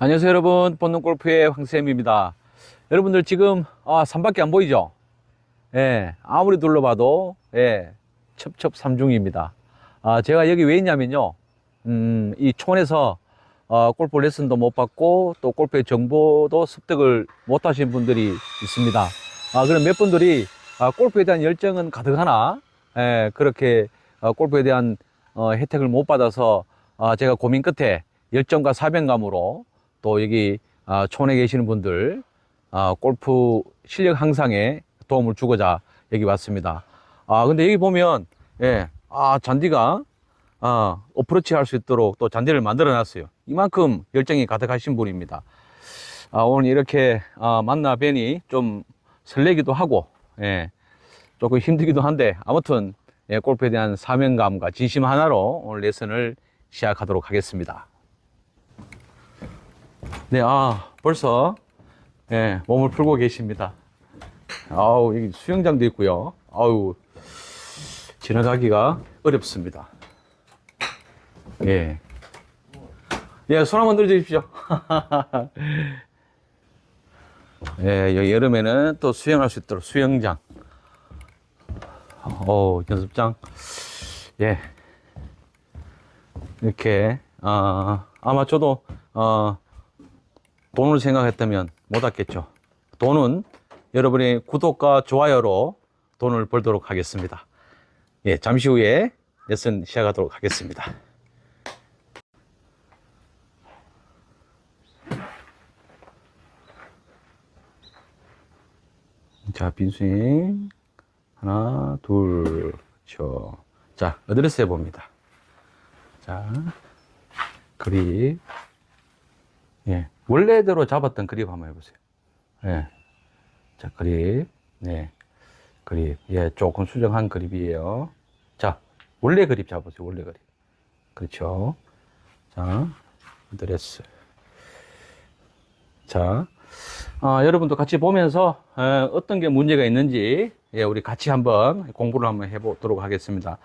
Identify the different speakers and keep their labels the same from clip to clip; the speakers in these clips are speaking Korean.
Speaker 1: 안녕하세요 여러분. 본능 골프의 황쌤입니다. 여러분들 지금 아, 산밖에 안 보이죠? 예 아무리 둘러봐도 예 첩첩삼중입니다. 아, 제가 여기 왜 있냐면요. 음, 이 촌에서 어, 골프 레슨도 못 받고 또 골프의 정보도 습득을 못 하신 분들이 있습니다. 아, 그럼 몇 분들이 아, 골프에 대한 열정은 가득하나? 예, 그렇게 어, 골프에 대한 어, 혜택을 못 받아서 아, 제가 고민 끝에 열정과 사명감으로 또 여기 아, 촌에 계시는 분들 아, 골프 실력 향상에 도움을 주고자 여기 왔습니다. 아 근데 여기 보면 예, 아 잔디가 아, 어프로치 할 수 있도록 또 잔디를 만들어 놨어요. 이만큼 열정이 가득하신 분입니다. 아, 오늘 이렇게 아, 만나 뵈니 좀 설레기도 하고 예, 조금 힘들기도 한데 아무튼 예, 골프에 대한 사명감과 진심 하나로 오늘 레슨을 시작하도록 하겠습니다. 네, 아, 벌써, 예, 몸을 풀고 계십니다. 아우, 여기 수영장도 있고요. 아우, 지나가기가 어렵습니다. 예. 예, 손 한번 들어 주십시오. 예, 여기 여름에는 또 수영할 수 있도록 수영장. 어 연습장. 예. 이렇게, 어, 아마 저도, 어, 돈을 생각했다면 못 왔겠죠. 돈은 여러분의 구독과 좋아요로 돈을 벌도록 하겠습니다. 예, 잠시 후에 레슨 시작하도록 하겠습니다. 자, 빈스윙. 하나, 둘, 저. 자, 어드레스 해봅니다. 자, 그립. 예. 원래대로 잡았던 그립 한번 해보세요. 예. 자, 그립. 네. 그립. 예, 조금 수정한 그립이에요. 자, 원래 그립 잡으세요. 원래 그립. 그렇죠. 자, 드레스. 자, 아, 여러분도 같이 보면서 어, 어떤 게 문제가 있는지 예, 우리 같이 한번 공부를 한번 해보도록 하겠습니다.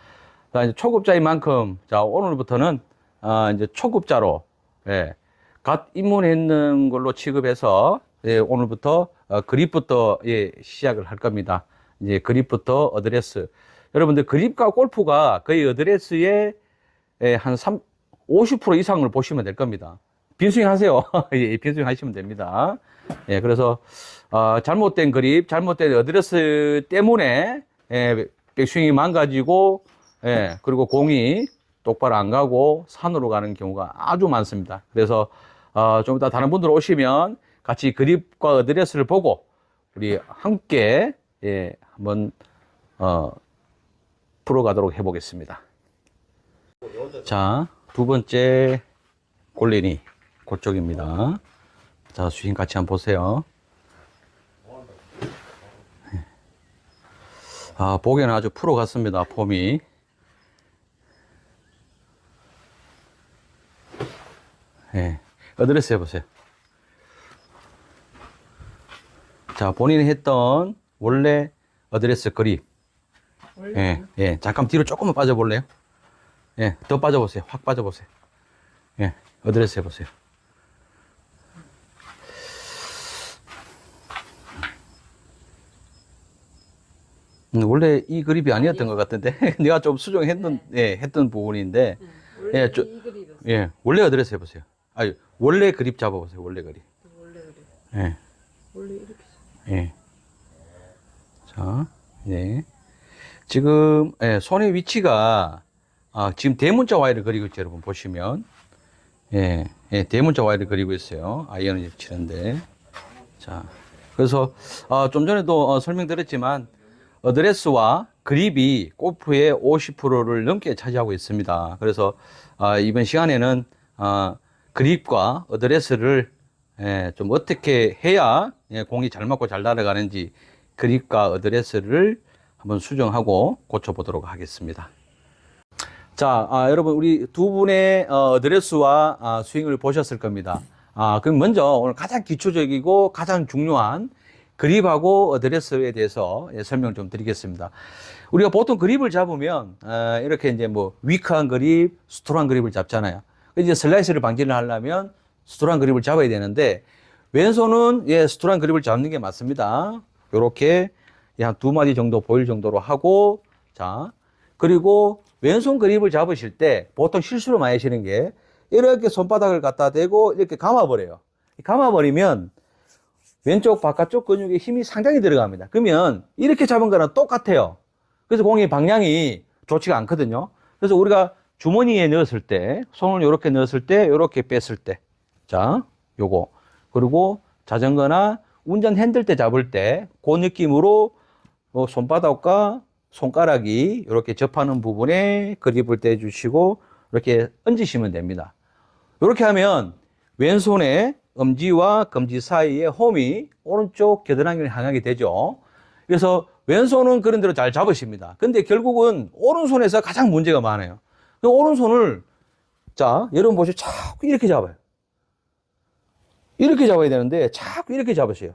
Speaker 1: 자, 이제 초급자인 만큼 자 오늘부터는 아, 이제 초급자로 예, 갓 입문했는 걸로 취급해서 예, 오늘부터 어, 그립부터 예, 시작을 할 겁니다. 이제 그립부터 어드레스. 여러분들 그립과 골프가 거의 어드레스의 예, 한 3, 50% 이상을 보시면 될 겁니다. 빈스윙 하세요. 예, 빈스윙 하시면 됩니다. 예, 그래서 어, 잘못된 그립, 잘못된 어드레스 때문에 예, 백스윙이 망가지고 예, 그리고 공이 똑바로 안 가고 산으로 가는 경우가 아주 많습니다. 그래서 어, 좀 이따 다른 분들 오시면 같이 그립과 어드레스를 보고 우리 함께 예, 한번 어, 풀어가도록 해보겠습니다. 자, 두 번째 골린이 그쪽입니다. 자, 스윙 같이 한번 보세요. 아, 보기에는 아주 프로 같습니다, 폼이. 예, 어드레스 해보세요. 자, 본인이 했던 원래 어드레스 그립. 예, 예. 잠깐 뒤로 조금만 빠져볼래요? 예, 더 빠져보세요. 확 빠져보세요. 예, 어드레스 해보세요. 음, 원래 이 그립이 아니었던 것 같은데 내가 좀 수정했던 예, 했던 부분인데
Speaker 2: 원래
Speaker 1: 예, 저-. 예 원래 어드레스 해보세요. 아니 원래 그립 잡아보세요. 원래 그립.
Speaker 2: 원래 그래.
Speaker 1: 예,
Speaker 2: 원래 이렇게.
Speaker 1: 예. 자, 예. 지금 예, 손의 위치가 아, 지금 대문자 와이를 그리고 있죠, 여러분 보시면 예, 예, 대문자 와이를 그리고 있어요. 아이언을 치는데 자, 그래서 아, 좀 전에도 어, 설명드렸지만 어드레스와 그립이 골프의 50%를 넘게 차지하고 있습니다. 그래서 아, 이번 시간에는 아, 그립과 어드레스를 예, 좀 어떻게 해야 예, 공이 잘 맞고 잘 날아가는지 그립과 어드레스를 한번 수정하고 고쳐보도록 하겠습니다. 자, 아, 여러분 우리 두 분의 어, 어드레스와 아, 스윙을 보셨을 겁니다. 아, 그럼 먼저 오늘 가장 기초적이고 가장 중요한 그립하고 어드레스에 대해서 예, 설명 좀 드리겠습니다. 우리가 보통 그립을 잡으면 어, 이렇게 이제 뭐 위크한 그립, 스트롱한 그립을 잡잖아요. 이제 슬라이스를 방지를 하려면 스트로한 그립을 잡아야 되는데 왼손은 예, 스트로한 그립을 잡는 게 맞습니다. 요렇게 한두 마디 정도 보일 정도로 하고 자 그리고 왼손 그립을 잡으실 때 보통 실수로 많이 하시는 게 이렇게 손바닥을 갖다 대고 이렇게 감아버려요. 감아버리면 왼쪽 바깥쪽 근육에 힘이 상당히 들어갑니다. 그러면 이렇게 잡은 거랑 똑같아요. 그래서 공의 방향이 좋지가 않거든요. 그래서 우리가 주머니에 넣었을 때, 손을 이렇게 넣었을 때, 이렇게 뺐을 때, 자, 요거. 그리고 자전거나 운전 핸들 때 잡을 때, 그 느낌으로 어, 손바닥과 손가락이 이렇게 접하는 부분에 그립을 떼주시고, 이렇게 얹으시면 됩니다. 이렇게 하면 왼손에 엄지와 검지 사이에 홈이 오른쪽 겨드랑이를 향하게 되죠. 그래서 왼손은 그런 대로 잘 잡으십니다. 근데 결국은 오른손에서 가장 문제가 많아요. 그 오른손을 자, 여러분 보시면 자꾸 이렇게 잡아요. 이렇게 잡아야 되는데 자꾸 이렇게 잡으세요.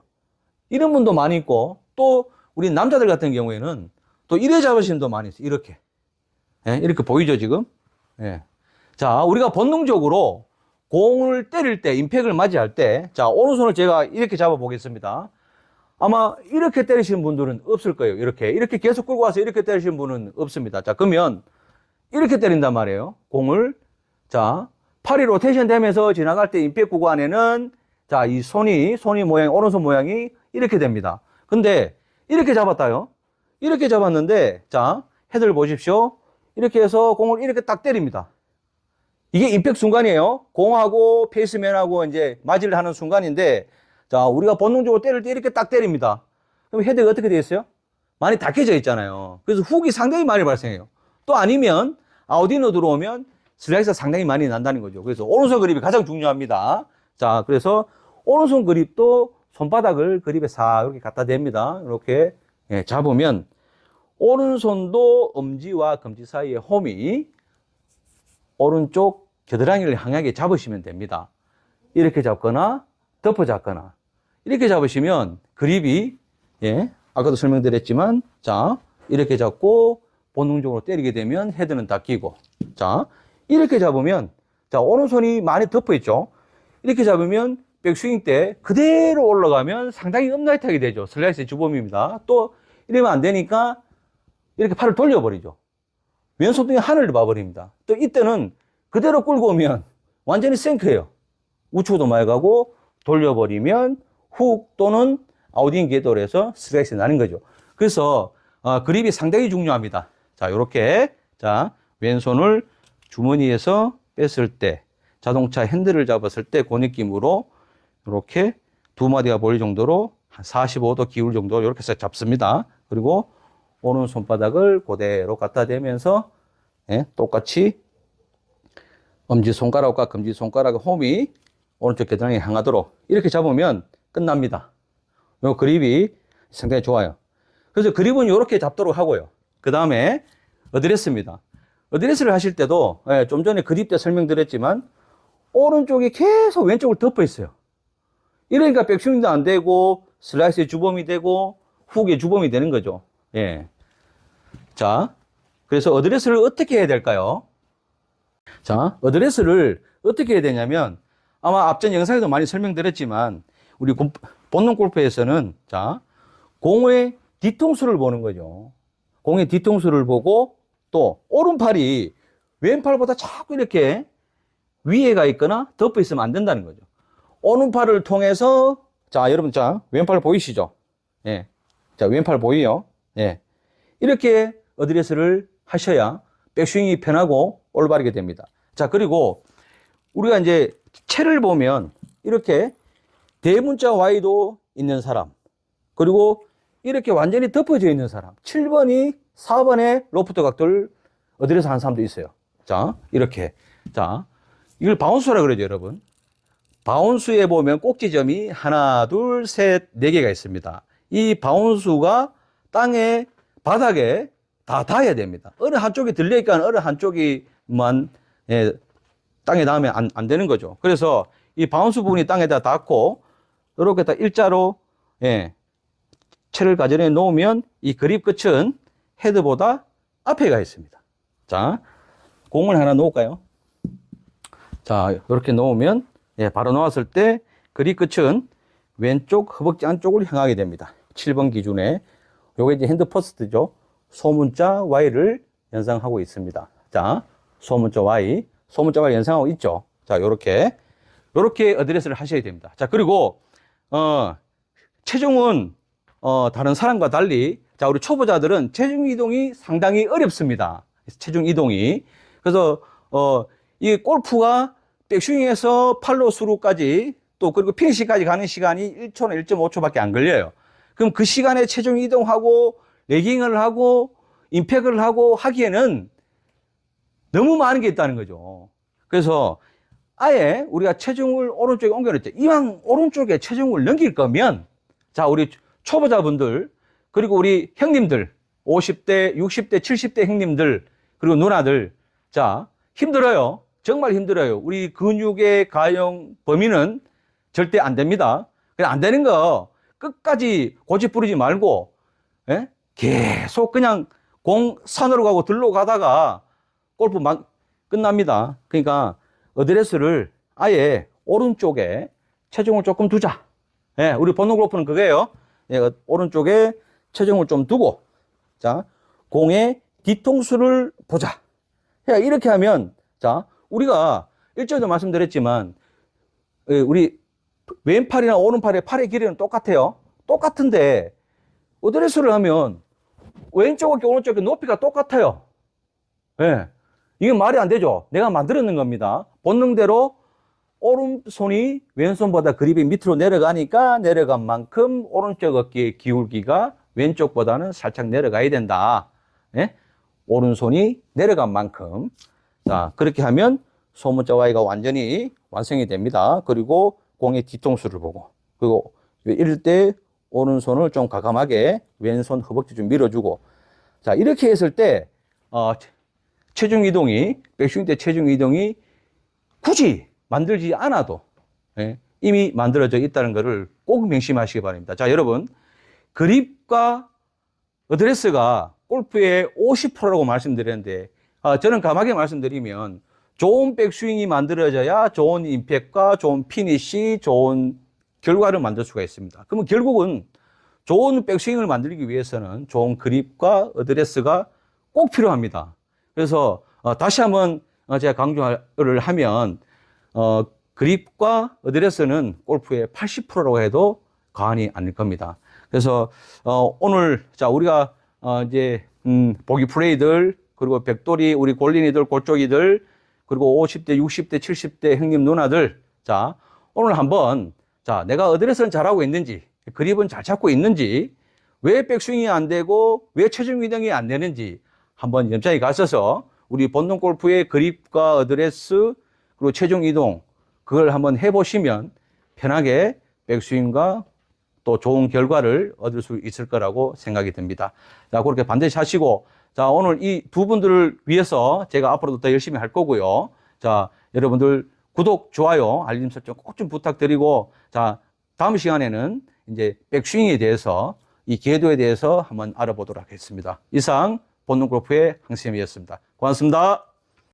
Speaker 1: 이런 분도 많이 있고 또 우리 남자들 같은 경우에는 또 이래 잡으시는 분도 많이 있어요. 이렇게. 예, 이렇게 보이죠, 지금? 예. 자, 우리가 본능적으로 공을 때릴 때, 임팩을 맞이할 때, 자, 오른손을 제가 이렇게 잡아 보겠습니다. 아마 이렇게 때리시는 분들은 없을 거예요. 이렇게. 이렇게 계속 끌고 와서 이렇게 때리시는 분은 없습니다. 자, 그러면 이렇게 때린단 말이에요. 공을. 자, 팔이 로테이션 되면서 지나갈 때 임팩 구간에는 자, 이 손이, 손이 모양, 오른손 모양이 이렇게 됩니다. 근데 이렇게 잡았다요. 이렇게 잡았는데, 자, 헤드를 보십시오. 이렇게 해서 공을 이렇게 딱 때립니다. 이게 임팩 순간이에요. 공하고 페이스맨하고 이제 맞이를 하는 순간인데, 자, 우리가 본능적으로 때릴 때 이렇게 딱 때립니다. 그럼 헤드가 어떻게 되어 있어요? 많이 닫혀져 있잖아요. 그래서 훅이 상당히 많이 발생해요. 또 아니면 아우디노 들어오면 슬라이스가 상당히 많이 난다는 거죠. 그래서 오른손 그립이 가장 중요합니다. 자, 그래서 오른손 그립도 손바닥을 그립에 싹 이렇게 갖다 댑니다. 이렇게 예, 잡으면 오른손도 엄지와 검지 사이에 홈이 오른쪽 겨드랑이를 향하게 잡으시면 됩니다. 이렇게 잡거나 덮어 잡거나 이렇게 잡으시면 그립이 예 아까도 설명드렸지만 자 이렇게 잡고 본능적으로 때리게 되면 헤드는 다 끼고 자 이렇게 잡으면 자 오른손이 많이 덮어 있죠 이렇게 잡으면 백스윙 때 그대로 올라가면 상당히 업라이트하게 되죠 슬라이스의 주범입니다 또 이러면 안 되니까 이렇게 팔을 돌려버리죠 왼손등에 하늘을 봐버립니다. 또 이때는 그대로 끌고 오면 완전히 생크예요. 우측으로 많이 가고 돌려버리면 훅 또는 아우딩 궤도에서 스트레스 나는 거죠. 그래서 어, 그립이 상당히 중요합니다. 자, 이렇게 자 왼손을 주머니에서 뺐을 때 자동차 핸들을 잡았을 때 그 느낌으로 이렇게 두 마디가 보일 정도로 한 45도 기울 정도 이렇게 해서 잡습니다. 그리고 오른 손바닥을 그대로 갖다 대면서 예, 똑같이 엄지 손가락과 검지 손가락의 홈이 오른쪽 겨드랑이에 향하도록 이렇게 잡으면 끝납니다. 요 그립이 상당히 좋아요. 그래서 그립은 이렇게 잡도록 하고요. 그 다음에 어드레스입니다. 어드레스를 하실 때도 예, 좀 전에 그립 때 설명드렸지만 오른쪽이 계속 왼쪽을 덮어 있어요. 이러니까 백스윙도 안 되고 슬라이스의 주범이 되고 훅의 주범이 되는 거죠. 예. 자, 그래서 어드레스를 어떻게 해야 될까요? 자, 어드레스를 어떻게 해야 되냐면 아마 앞전 영상에도 많이 설명드렸지만 우리 곰- 본능 골프에서는 자, 공의 뒤통수를 보는 거죠. 공의 뒤통수를 보고 또 오른팔이 왼팔보다 자꾸 이렇게 위에 가 있거나 덮어 있으면 안 된다는 거죠. 오른팔을 통해서 자, 여러분 자, 왼팔 보이시죠? 예. 자, 왼팔 보이요? 예. 이렇게 어드레스를 하셔야 백스윙이 편하고 올바르게 됩니다. 자, 그리고 우리가 이제 채를 보면 이렇게 대문자 Y도 있는 사람, 그리고 이렇게 완전히 덮어져 있는 사람, 7번이 4번에 로프트 각도를 어드레스 한 사람도 있어요. 자, 이렇게. 자, 이걸 바운스라 그러죠, 여러분. 바운스에 보면 꼭지점이 하나, 둘, 셋, 네 개가 있습니다. 이 바운스가 땅에, 바닥에 다 닿아야 됩니다. 어느 한쪽이 들려있까 어느 한쪽이만, 예, 땅에 닿으면 안, 안 되는 거죠. 그래서 이 바운스 부분이 땅에다 닿고, 이렇게 딱 일자로, 예, 채를 가져내 놓으면 이 그립 끝은 헤드보다 앞에 가 있습니다. 자, 공을 하나 놓을까요? 자, 이렇게 놓으면 예, 바로 놓았을 때 그립 끝은 왼쪽 허벅지 안쪽으로 향하게 됩니다. 7번 기준에 요게 이제 핸드 퍼스트죠. 소문자 Y를 연상하고 있습니다. 자, 소문자 Y, 소문자 Y 연상하고 있죠. 자, 요렇게 요렇게 어드레스를 하셔야 됩니다. 자, 그리고 어 체중은 어 다른 사람과 달리 자, 우리 초보자들은 체중 이동이 상당히 어렵습니다. 체중 이동이. 그래서 어 이 골프가 백스윙에서 팔로 수루까지 또 그리고 피니시까지 가는 시간이 1초나 1.5초밖에 안 걸려요. 그럼 그 시간에 체중 이동하고 레깅을 하고 임팩을 하고 하기에는 너무 많은 게 있다는 거죠. 그래서 아예 우리가 체중을 오른쪽에 옮겨놨죠. 이왕 오른쪽에 체중을 넘길 거면 자, 우리 초보자분들 그리고 우리 형님들 50대, 60대, 70대 형님들 그리고 누나들 자, 힘들어요. 정말 힘들어요. 우리 근육의 가용 범위는 절대 안 됩니다. 그냥 안 되는 거 끝까지 고집 부리지 말고 예? 계속 그냥 공 산으로 가고 들로 가다가 골프 막 끝납니다. 그러니까 어드레스를 아예 오른쪽에 체중을 조금 두자. 예, 우리 본능 골프는 그거예 요. 예, 오른쪽에 체중을 좀 두고 자 공의 뒤통수를 보자. 야, 이렇게 하면 자 우리가 일전에도 말씀드렸지만 예, 우리 왼팔이나 오른팔의 팔의 길이는 똑같아요. 똑같은데 어드레스를 하면 왼쪽과 오른쪽의 높이가 똑같아요. 예. 이게 말이 안 되죠. 내가 만들어낸 겁니다. 본능대로 오른손이 왼손보다 그립이 밑으로 내려가니까 내려간 만큼 오른쪽 어깨의 기울기가 왼쪽보다는 살짝 내려가야 된다. 예? 오른손이 내려간 만큼. 자, 그렇게 하면 소문자 Y가 완전히 완성이 됩니다. 그리고 공의 뒤통수를 보고. 그리고 이럴 때 오른손을 좀 가감하게 왼손 허벅지 좀 밀어주고. 자, 이렇게 했을 때, 어, 체중 이동이, 백스윙 때 체중 이동이 굳이 만들지 않아도 예, 이미 만들어져 있다는 것을 꼭 명심하시기 바랍니다. 자, 여러분. 그립과 어드레스가 골프의 50%라고 말씀드렸는데, 아, 저는 감하게 말씀드리면 좋은 백스윙이 만들어져야 좋은 임팩과 좋은 피니시, 좋은 결과를 만들 수가 있습니다. 그러면 결국은 좋은 백스윙을 만들기 위해서는 좋은 그립과 어드레스가 꼭 필요합니다. 그래서 어, 다시 한번 어, 제가 강조를 하면 어, 그립과 어드레스는 골프의 80%라고 해도 과언이 아닐 겁니다. 그래서 어, 오늘 자 우리가 어, 이제 음, 보기 플레이들 그리고 백돌이 우리 골린이들 골쪽이들 그리고 50대 60대 70대 형님 누나들 자 오늘 한번 자 내가 어드레스는 잘하고 있는지 그립은 잘 잡고 있는지 왜 백스윙이 안 되고 왜 체중 이동이 안 되는지 한번 염차에 가셔서 우리 본능 골프의 그립과 어드레스 그리고 체중 이동 그걸 한번 해보시면 편하게 백스윙과 또 좋은 결과를 얻을 수 있을 거라고 생각이 듭니다. 자, 그렇게 반드시 하시고, 자, 오늘 이 두 분들을 위해서 제가 앞으로도 더 열심히 할 거고요. 자, 여러분들 구독, 좋아요, 알림 설정 꼭 좀 부탁드리고, 자, 다음 시간에는 이제 백스윙에 대해서 이 궤도에 대해서 한번 알아보도록 하겠습니다. 이상 본능 골프의 황쌤이었습니다. 고맙습니다.